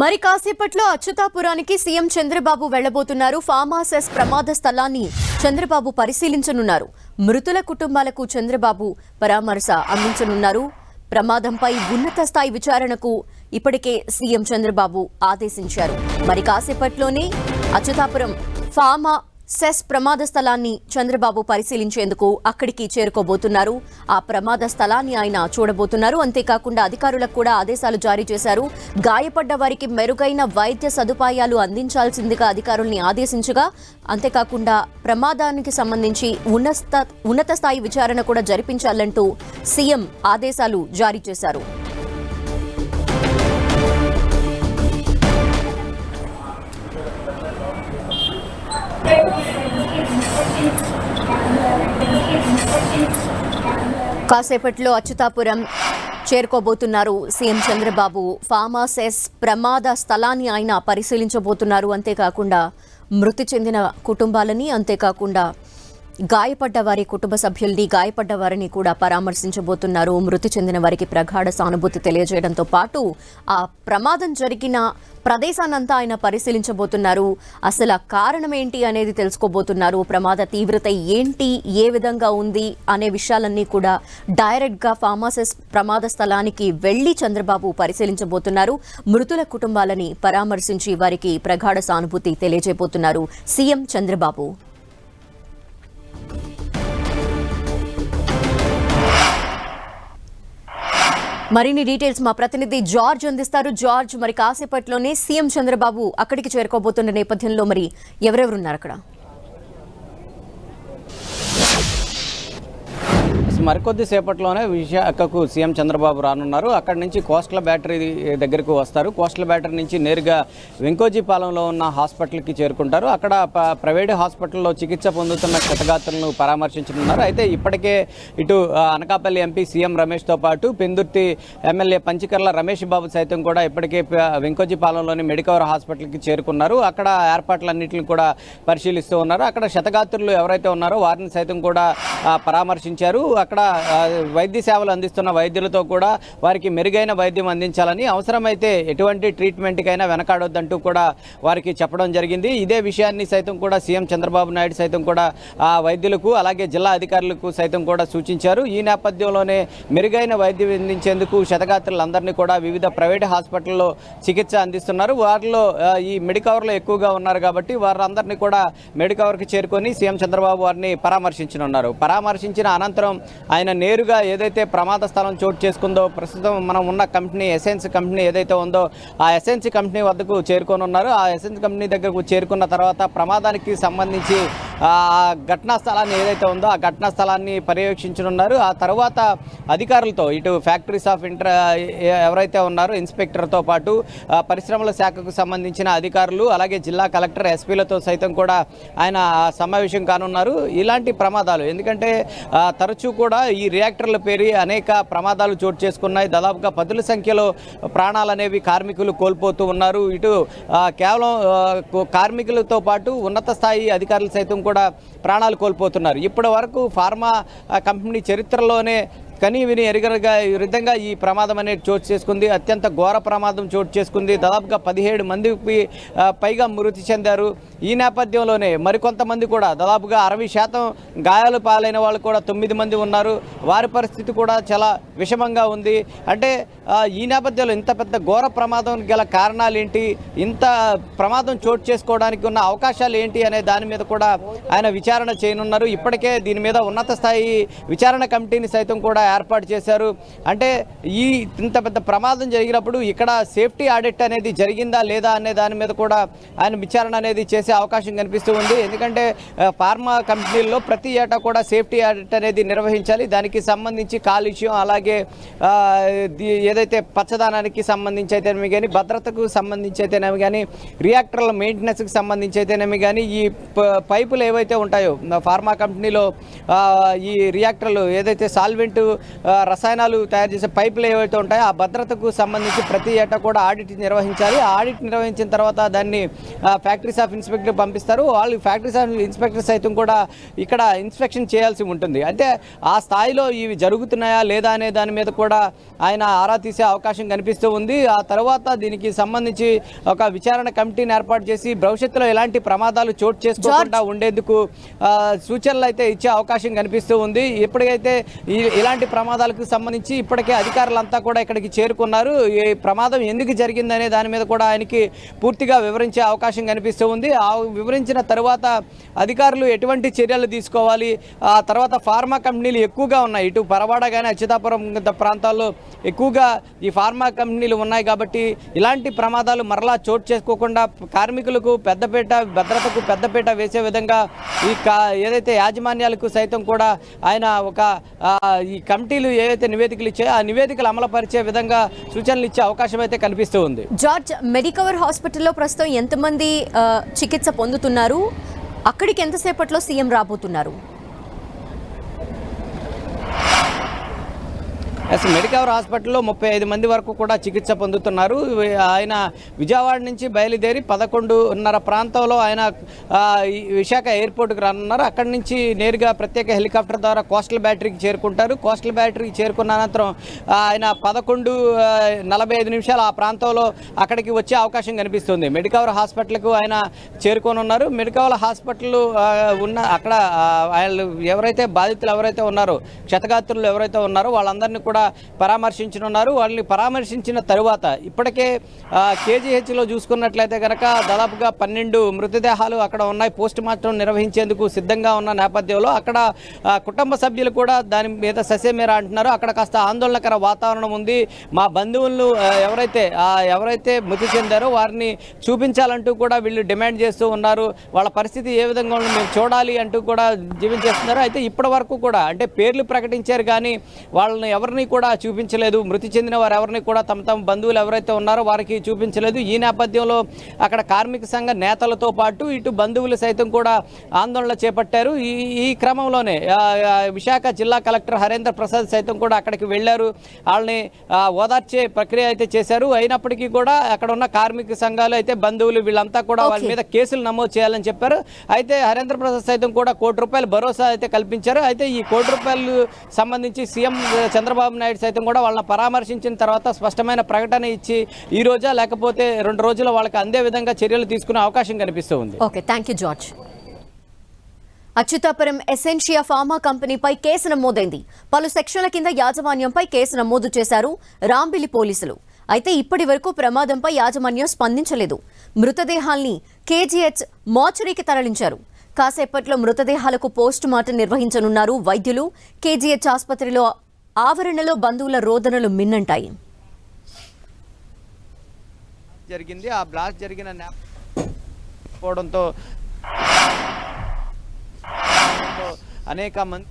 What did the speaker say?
మరి కాసేపట్లో అచ్యుతాపురానికి సీఎం చంద్రబాబు వెళ్ళబోతున్నారు ఫామాసెస్ ప్రమాద స్థలాన్ని చంద్రబాబు పరిశీలించనున్నారు. మృతుల కుటుంబాలకు చంద్రబాబు పరామర్శ అందించనున్నారు. ప్రమాదంపై ఉన్నత స్థాయి విచారణకు ఇప్పటికే సీఎం చంద్రబాబు ఆదేశించారు. మరి కాసేపట్లోనే అచ్యుతాపురం ఫార్మా సెస్ ప్రమాద స్థలాన్ని చంద్రబాబు పరిశీలించేందుకు అక్కడికి చేరుకోబోతున్నారు. ఆ ప్రమాద స్థలాన్ని ఆయన చూడబోతున్నారు. అంతేకాకుండా అధికారులకు కూడా ఆదేశాలు జారీ చేశారు. గాయపడ్డ వారికి మెరుగైన వైద్య సదుపాయాలు అందించాల్సిందిగా అధికారుల్ని ఆదేశించగా అంతేకాకుండా ప్రమాదానికి సంబంధించి ఉన్నత ఉన్నత స్థాయి విచారణ కూడా జరిపించాలంటూ సీఎం ఆదేశాలు జారీ చేశారు. కాసేపట్లో అచ్యుతాపురం చేరుకోబోతున్నారు సీఎం చంద్రబాబు. ఫామాసెస్ ప్రమాద స్థలాన్ని ఆయన పరిశీలించబోతున్నారు. అంతేకాకుండా మృతి చెందిన కుటుంబాలని అంతేకాకుండా గాయపడ్డ వారి కుటుంబ సభ్యుల్ని గాయపడ్డ వారిని కూడా పరామర్శించబోతున్నారు. మృతి చెందిన వారికి ప్రగాఢ సానుభూతి తెలియజేయడంతో పాటు ఆ ప్రమాదం జరిగిన ప్రదేశానంతా ఆయన పరిశీలించబోతున్నారు. అసలు కారణం ఏంటి అనేది తెలుసుకోబోతున్నారు. ప్రమాద తీవ్రత ఏంటి ఏ విధంగా ఉంది అనే విషయాలన్నీ కూడా డైరెక్ట్గా ఫార్మాసిస్ ప్రమాద స్థలానికి వెళ్ళి చంద్రబాబు పరిశీలించబోతున్నారు. మృతుల కుటుంబాలని పరామర్శించి వారికి ప్రగాఢ సానుభూతి తెలియజేయబోతున్నారు. సీఎం చంద్రబాబు. మరిన్ని డీటెయిల్స్ మా ప్రతినిధి జార్జ్ అందిస్తారు. జార్జ్ మరి కాసేపట్లోనే సీఎం చంద్రబాబు అక్కడికి చేరుకోబోతున్న నేపథ్యంలో మరి ఎవరెవరున్నారు అక్కడ? మరికొద్ది సేపట్లోనే విశాఖకు సీఎం చంద్రబాబు రానున్నారు. అక్కడి నుంచి కోస్టల్ బ్యాటరీ దగ్గరకు వస్తారు. కోస్టల్ బ్యాటరీ నుంచి నేరుగా వెంకోజీపాలెంలో ఉన్న హాస్పిటల్కి చేరుకుంటారు. అక్కడ ప్రైవేట్ హాస్పిటల్లో చికిత్స పొందుతున్న క్షతగాత్రులను పరామర్శించనున్నారు. అయితే ఇప్పటికే ఇటు అనకాపల్లి ఎంపీ సీఎం రమేష్తో పాటు పెందుర్తి ఎమ్మెల్యే పంచికర్ల రమేష్ బాబు సైతం కూడా ఇప్పటికే వెంకోజీపాలెంలోని మెడికవర్ హాస్పిటల్కి చేరుకున్నారు. అక్కడ ఏర్పాట్లన్నింటిని కూడా పరిశీలిస్తూ ఉన్నారు. అక్కడ శతగాత్రులు ఎవరైతే ఉన్నారో వారిని సైతం కూడా పరామర్శించారు. అక్కడ అక్కడ వైద్య సేవలు అందిస్తున్న వైద్యులతో కూడా వారికి మెరుగైన వైద్యం అందించాలని అవసరమైతే ఎటువంటి ట్రీట్మెంట్కైనా వెనకాడొద్దంటూ కూడా వారికి చెప్పడం జరిగింది. ఇదే విషయాన్ని సైతం కూడా సీఎం చంద్రబాబు నాయుడు సైతం కూడా ఆ వైద్యులకు అలాగే జిల్లా అధికారులకు సైతం కూడా సూచించారు. ఈ నేపథ్యంలోనే మెరుగైన వైద్యం అందించేందుకు శతగాత్రులందరినీ కూడా వివిధ ప్రైవేట్ హాస్పిటల్లో చికిత్స అందిస్తున్నారు. వారిలో ఈ మెడికవర్లో ఎక్కువగా ఉన్నారు కాబట్టి వారందరినీ కూడా మెడికవర్కి చేరుకొని సీఎం చంద్రబాబు వారిని పరామర్శించనున్నారు. పరామర్శించిన అనంతరం ఆయన నేరుగా ఏదైతే ప్రమాద స్థలం చోటు చేసుకుందో ప్రస్తుతం మనం ఉన్న కంపెనీ ఎసెన్స్ కంపెనీ ఏదైతే ఉందో ఆ ఎసెన్స్ కంపెనీ వద్దకు చేరుకొని ఆ ఎసెన్స్ కంపెనీ దగ్గరకు చేరుకున్న తర్వాత ప్రమాదానికి సంబంధించి ఘటనా స్థలాన్ని ఏదైతే ఉందో ఆ ఘటనా స్థలాన్ని పర్యవేక్షించనున్నారు. ఆ తర్వాత అధికారులతో ఇటు ఫ్యాక్టరీస్ ఆఫ్ ఇంటర్ ఎవరైతే ఉన్నారో ఇన్స్పెక్టర్తో పాటు పరిశ్రమల శాఖకు సంబంధించిన అధికారులు అలాగే జిల్లా కలెక్టర్ ఎస్పీలతో సైతం కూడా ఆయన సమావేశం కానున్నారు. ఇలాంటి ప్రమాదాలు ఎందుకంటే తరచూ కూడా ఈ రియాక్టర్ల పేరు అనేక ప్రమాదాలు చోటు చేసుకున్నాయి. దాదాపుగా పదుల సంఖ్యలో ప్రాణాలు అనేవి కార్మికులు కోల్పోతూ ఉన్నారు. ఇటు కేవలం కార్మికులతో పాటు ఉన్నత స్థాయి అధికారులు సైతం కూడా ప్రాణాలు కోల్పోతున్నారు. ఇప్పటి వరకు ఫార్మా కంపెనీ చరిత్రలోనే కానీ విని ఎరగరగా ఈ విధంగా ఈ ప్రమాదం అనేది చోటు చేసుకుంది. అత్యంత ఘోర ప్రమాదం చోటు చేసుకుంది. దాదాపుగా పదిహేడు మందికి పైగా మృతి చెందారు. ఈ నేపథ్యంలోనే మరికొంతమంది కూడా దాదాపుగా అరవై శాతం గాయాలు పాలైన వాళ్ళు కూడా తొమ్మిది మంది ఉన్నారు. వారి పరిస్థితి కూడా చాలా విషమంగా ఉంది. అంటే ఈ నేపథ్యంలో ఇంత పెద్ద ఘోర ప్రమాదం గల కారణాలు ఏంటి ఇంత ప్రమాదం చోటు చేసుకోవడానికి ఉన్న అవకాశాలు ఏంటి అనే దాని మీద కూడా ఆయన విచారణ చేయనున్నారు. ఇప్పటికే దీని మీద ఉన్నత స్థాయి విచారణ కమిటీని సైతం కూడా ఏర్పాటు చేశారు. అంటే ఈ ఇంత పెద్ద ప్రమాదం జరిగినప్పుడు ఇక్కడ సేఫ్టీ ఆడిట్ అనేది జరిగిందా లేదా అనే దాని మీద కూడా ఆయన విచారణ అనేది చేసే అవకాశం కనిపిస్తూ ఉంది. ఎందుకంటే ఫార్మా కంపెనీల్లో ప్రతి ఏటా కూడా సేఫ్టీ ఆడిట్ అనేది నిర్వహించాలి. దానికి సంబంధించి కాలుష్యం అలాగే ఏదైతే పచ్చదనానికి సంబంధించి అయితేనేమి కానీ భద్రతకు సంబంధించి అయితేనేమి కానీ రియాక్టర్ల మెయింటెనెన్స్కి సంబంధించి అయితేనేమి కానీ ఈ ప- పైపులు ఏవైతే ఉంటాయో ఫార్మా కంపెనీలో ఈ రియాక్టర్లు ఏదైతే సాల్వెంట్ రసాయనాలు తయారు చేసే పైపులు ఏవైతే ఉంటాయో ఆ భద్రతకు సంబంధించి ప్రతి ఏటా కూడా ఆడిట్ నిర్వహించాలి. ఆడిట్ నిర్వహించిన తర్వాత దాన్ని ఫ్యాక్టరీస్ ఆఫ్ ఇన్స్పెక్టర్ పంపిస్తారు. వాళ్ళు ఫ్యాక్టరీస్ ఆఫ్ ఇన్స్పెక్టర్ సైతం కూడా ఇక్కడ ఇన్స్పెక్షన్ చేయాల్సి ఉంటుంది. అంటే ఆ స్థాయిలో ఇవి జరుగుతున్నాయా లేదా అనే దాని మీద కూడా ఆయన ఆరా తీసే అవకాశం కనిపిస్తూ ఉంది. ఆ తర్వాత దీనికి సంబంధించి ఒక విచారణ కమిటీని ఏర్పాటు చేసి భవిష్యత్తులో ఎలాంటి ప్రమాదాలు చోటు చేసుకోకుండా ఉండేందుకు సూచనలు అయితే ఇచ్చే అవకాశం కనిపిస్తూ ఉంది. ఎప్పటికైతే ఈ- ఇలాంటి ప్రమాదాలకు సంబంధించి ఇప్పటికే అధికారులంతా కూడా ఇక్కడికి చేరుకున్నారు. ఈ ప్రమాదం ఎందుకు జరిగిందనే దాని మీద కూడా ఆయనకి పూర్తిగా వివరించే అవకాశం కనిపిస్తూ ఉంది. ఆ వివరించిన తర్వాత అధికారులు ఎటువంటి చర్యలు తీసుకోవాలి? ఆ తర్వాత ఫార్మా కంపెనీలు ఎక్కువగా ఉన్నాయి. ఇటు పరవాడ కానీ అచ్యుతాపురం గత ప్రాంతాల్లో ఎక్కువగా ఈ ఫార్మా కంపెనీలు ఉన్నాయి కాబట్టి ఇలాంటి ప్రమాదాలు మరలా చోటు చేసుకోకుండా కార్మికులకు పెద్దపేట భద్రతకు పెద్దపేట వేసే విధంగా ఈ ఏదైతే యాజమాన్యాలకు సైతం కూడా ఆయన ఒక ఈ కమిటీలు ఏవైతే నివేదికలు ఇచ్చాయో ఆ నివేదికలు అమలుపరిచే విధంగా సూచనలు ఇచ్చే అవకాశం అయితే కనిపిస్తూ ఉంది. జార్జ్ మెడికవర్ హాస్పిటల్లో ప్రస్తుతం ఎంతమంది చికిత్స పొందుతున్నారు? అక్కడికి ఎంతసేపట్లో సీఎం రాబోతున్నారు? ఎస్ మెడికవర్ హాస్పిటల్లో ముప్పై ఐదు మంది వరకు కూడా చికిత్స పొందుతున్నారు. ఆయన విజయవాడ నుంచి బయలుదేరి పదకొండున్నర ప్రాంతంలో ఆయన విశాఖ ఎయిర్పోర్ట్కి రానున్నారు. అక్కడి నుంచి నేరుగా ప్రత్యేక హెలికాప్టర్ ద్వారా కోస్టల్ బ్యాటరీకి చేరుకుంటారు. కోస్టల్ బ్యాటరీకి చేరుకున్న అనంతరం ఆయన పదకొండు నలభై ఐదు నిమిషాలు ఆ ప్రాంతంలో అక్కడికి వచ్చే అవకాశం కనిపిస్తుంది. మెడికవర్ హాస్పిటల్కు ఆయన చేరుకొని ఉన్నారు మెడికవర్ హాస్పిటల్ ఉన్న అక్కడ వాళ్ళు ఎవరైతే బాధితులు ఎవరైతే ఉన్నారో క్షతగాత్రులు ఎవరైతే ఉన్నారో వాళ్ళందరినీ కూడా పరామర్శించనున్నారు. వాళ్ళని పరామర్శించిన తరువాత ఇప్పటికే కేజీహెచ్లో చూసుకున్నట్లయితే కనుక దాదాపుగా పన్నెండు మృతదేహాలు అక్కడ ఉన్నాయి. పోస్ట్ మార్టం నిర్వహించేందుకు సిద్ధంగా ఉన్న నేపథ్యంలో అక్కడ కుటుంబ సభ్యులు కూడా దాని మీద ససేమేరా అంటున్నారు. అక్కడ కాస్త ఆందోళనకర వాతావరణం ఉంది. మా బంధువులను ఎవరైతే ఎవరైతే మృతి చెందారో వారిని చూపించాలంటూ కూడా వీళ్ళు డిమాండ్ చేస్తూ ఉన్నారు. వాళ్ళ పరిస్థితి ఏ విధంగా మేము చూడాలి అంటూ కూడా జీవించేస్తున్నారు. అయితే ఇప్పటి వరకు కూడా అంటే పేర్లు ప్రకటించారు కానీ వాళ్ళని ఎవరిని కూడా చూపించలేదు. మృతి చెందిన వారు ఎవరిని కూడా తమ తమ బంధువులు ఎవరైతే ఉన్నారో వారికి చూపించలేదు. ఈ నేపథ్యంలో అక్కడ కార్మిక సంఘ నేతలతో పాటు ఇటు బంధువులు సైతం కూడా ఆందోళన చేపట్టారు. ఈ ఈ క్రమంలోనే విశాఖ జిల్లా కలెక్టర్ హరేంద్ర ప్రసాద్ సైతం కూడా అక్కడికి వెళ్ళారు. వాళ్ళని ఓదార్చే ప్రక్రియ అయితే చేశారు. అయినప్పటికీ కూడా అక్కడ ఉన్న కార్మిక సంఘాలు అయితే బంధువులు వీళ్ళంతా కూడా వాళ్ళ. మీద కేసులు నమోదు చేయాలని చెప్పారు. అయితే హరేంద్ర ప్రసాద్ సైతం కూడా కోటి రూపాయలు భరోసా అయితే కల్పించారు. అయితే ఈ కోటి రూపాయలు సంబంధించి సీఎం చంద్రబాబు నాయుడు సైతం కూడా వాళ్ళని పరామర్శించిన తర్వాత స్పష్టమైన ప్రకటన ఇచ్చి ఈ రోజా లేకపోతే రెండు రోజుల్లో వాళ్ళకి అందే విధంగా చర్యలు తీసుకునే అవకాశం కనిపిస్తూ ఉంది. Okay thank you George Achutapuram Essentia pharma కంపెనీపై కేసు నమోదైంది. పలు సెక్షన్ల కింద యాజమాన్యంపై కేసు నమోదు చేశారు రాంబిలి పోలీసులు. అయితే ఇప్పటి వరకు ప్రమాదంపై యాజమాన్యం స్పందించలేదు. మృతదేహాల్ని కేజీహెచ్ మోచరీకి తరలించారు. కాసేపట్లో మృతదేహాలకు పోస్ట్ మార్టం నిర్వహించనున్నారు వైద్యులు. కేజీహెచ్ ఆసుపత్రిలో ఆవరణలో బంధువుల రోదనలు మిన్నంటాయి. జరిగింది. ఆ బ్లాస్ట్ జరిగిన పోవడంతో అనేక మంది